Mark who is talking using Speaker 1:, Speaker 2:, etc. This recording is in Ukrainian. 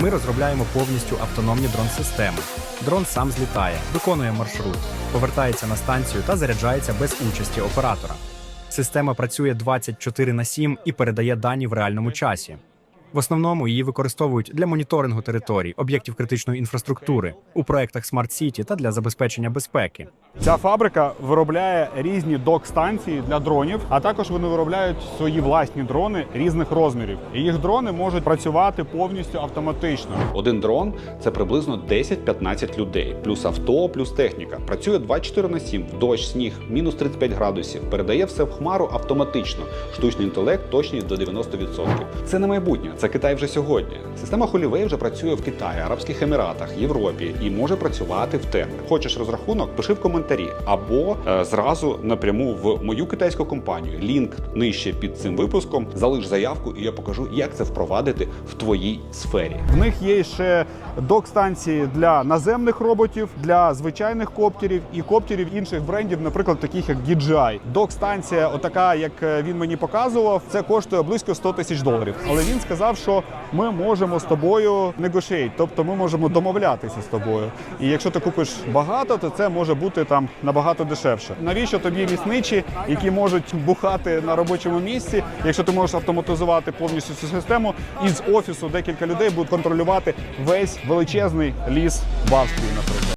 Speaker 1: Ми розробляємо повністю автономні дрон-системи. Дрон сам злітає, виконує маршрут, повертається на станцію та заряджається без участі оператора. Система працює 24 на 7 і передає дані в реальному часі. В основному її використовують для моніторингу територій, об'єктів критичної інфраструктури у проектах Smart City та для забезпечення безпеки.
Speaker 2: Ця фабрика виробляє різні док-станції для дронів, а також вони виробляють свої власні дрони різних розмірів. І їх дрони можуть працювати повністю автоматично.
Speaker 3: Один дрон це приблизно 10-15 людей, плюс авто, плюс техніка. Працює 24 на 7, дощ, сніг, мінус 35 градусів. Передає все в хмару автоматично. Штучний інтелект точність до 90%. Це не майбутнє, це Китай вже сьогодні. Система Холівей вже працює в Китаї, Арабських Еміратах, Європі і може працювати в тебе. Хочеш розрахунок? Пиши в коментарі або е, зразу напряму в мою китайську компанію. Лінк нижче під цим випуском. Залиш заявку, і я покажу, як це впровадити в твоїй сфері.
Speaker 2: В них є ще док-станції для наземних роботів, для звичайних коптерів і коптерів інших брендів, наприклад, таких як DJI. Док-станція, отака, як е, він мені показував, це коштує близько 100 тисяч доларів. Але він сказав, що ми можемо з тобою negotiate, тобто ми можемо домовлятися з тобою. І якщо ти купиш багато, то це може бути там набагато дешевше. Навіщо тобі лісничі, які можуть бухати на робочому місці, якщо ти можеш автоматизувати повністю цю систему, і з офісу декілька людей будуть контролювати весь величезний ліс в Австрії, наприклад.